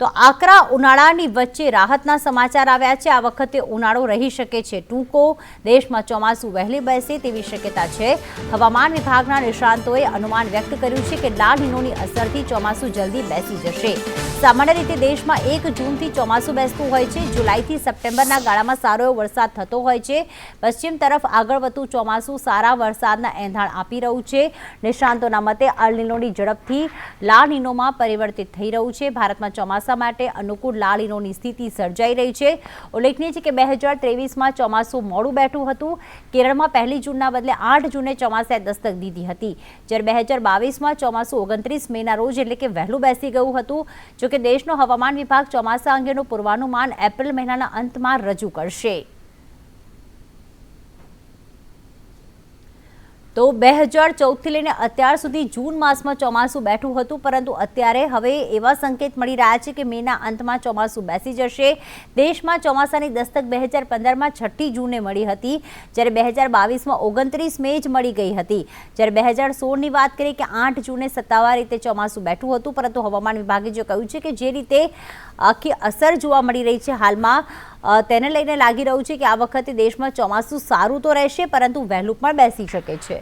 તો આકરા ઉનાળાની વચ્ચે રાહતના સમાચાર આવ્યા છે. આ વખતે ઉનાળો રહી શકે છે. ટૂંકો દેશમાં ચોમાસું વહેલી બેસે તેવી શક્યતા છે. હવામાન વિભાગના નિષ્ણાંતોએ અનુમાન વ્યક્ત કર્યું છે કે લાલ હિનોની અસરથી ચોમાસું જલ્દી બેસી જશે. સામાન્ય રીતે દેશમાં એક જૂનથી ચોમાસું બેસતું હોય છે. જુલાઈથી સપ્ટેમ્બરના ગાળામાં સારો વરસાદ થતો હોય છે. પશ્ચિમ તરફ આગળ વધતું ચોમાસું સારા વરસાદના એંધાણ આપી રહ્યું છે. નિષ્ણાંતોના મતે અલનીનોની ઝડપથી લાલ પરિવર્તિત થઈ રહ્યું છે. ભારતમાં ચોમાસા માટે અનુકૂળ લાલીનોની સ્થિતિ સર્જાઈ રહી છે. ઉલ્લેખનીય છે કે બે હજાર ત્રેવીસમાં ચોમાસું મોડું બેઠું હતું. કેરળમાં પહેલી જૂનના બદલે આઠ જૂને ચોમાસાએ દસ્તક દીધી હતી. જ્યારે બે હજાર બાવીસમાં ચોમાસું ઓગણત્રીસ મેના રોજ એટલે કે વહેલું બેસી ગયું હતું. જોકે દેશનો હવામાન વિભાગ ચોમાસા અંગેનું પૂર્વાનુમાન એપ્રિલ મહિનાના અંતમાં રજૂ કરશે. તો બે હજાર ચૌદથી લઈને અત્યાર સુધી જૂન માસમાં ચોમાસું બેઠું હતું, પરંતુ અત્યારે હવે એવા સંકેત મળી રહ્યા છે કે મેના અંતમાં ચોમાસું બેસી જશે. દેશમાં ચોમાસાની દસ્તક બે હજાર પંદરમાં છઠ્ઠી જૂને મળી હતી, જ્યારે બે હજાર બાવીસમાં ઓગણત્રીસ મે જ મળી ગઈ હતી. જ્યારે બે હજાર સોળની વાત કરીએ કે આઠ જૂને સત્તાવાર રીતે ચોમાસું બેઠું હતું, પરંતુ હવામાન વિભાગે જે કહ્યું છે કે જે રીતે આખી અસર જોવા મળી રહી છે હાલમાં તેને લઈને લાગી રહ્યું છે કે આ વખતે દેશમાં ચોમાસું સારું તો રહેશે, પરંતુ વહેલું પણ બેસી શકે છે.